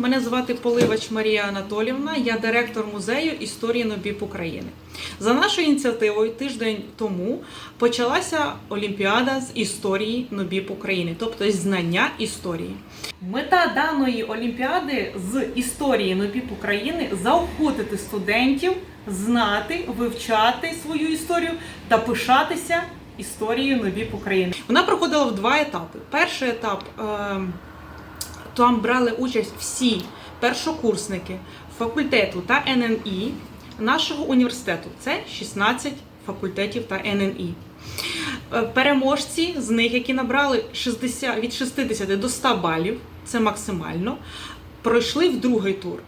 Мене звати Поливач Марія Анатолівна, я директор музею історії НОБІП України. За нашою ініціативою тиждень тому почалася Олімпіада з історії НОБІП України, тобто знання історії. Мета даної олімпіади з історії НОБІП України заохотити студентів знати, вивчати свою історію та пишатися історією НОБІП України. Вона проходила в два етапи. Перший етап. Там брали участь всі першокурсники факультету та ННІ нашого університету. Це 16 факультетів та ННІ. Е, Переможці з них, які набрали 60, від 60 до 100 балів, це максимально, пройшли в другий тур.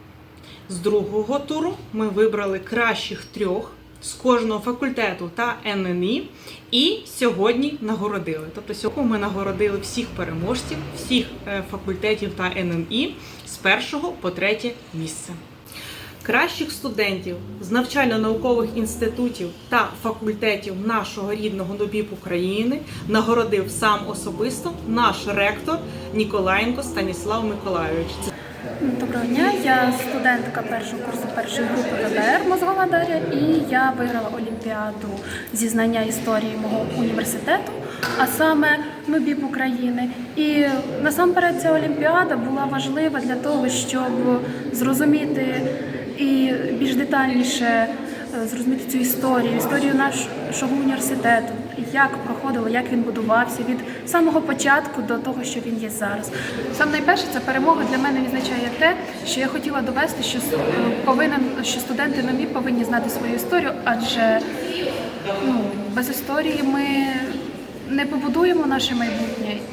З другого туру ми вибрали кращих трьох з кожного факультету та ННІ і сьогодні нагородили. Тобто сьогодні ми нагородили всіх переможців, всіх е, факультетів та ННІ з першого по третє місце. Кращих студентів з навчально-наукових інститутів та факультетів нашого рідного НОБІП України нагородив сам особисто наш ректор Ніколаєнко Станіслав Миколайович. Доброго дня, я студентка першого курсу першої групи ВБР Мозгова Дар'я і я виграла Олімпіаду зі знання історії мого університету, а саме НОБІП України. І насамперед ця олімпіада була важлива для того, щоб зрозуміти і більш детальніше е, зрозуміти цю історію, історію нашого університету, як проходило, як він будувався від самого початку до того, що він є зараз. Саме найперше ця перемога для мене відзначає те, що я хотіла довести, що е, повинен, що студенти нові повинні знати свою історію, адже ну, без історії ми не побудуємо наше майбутнє.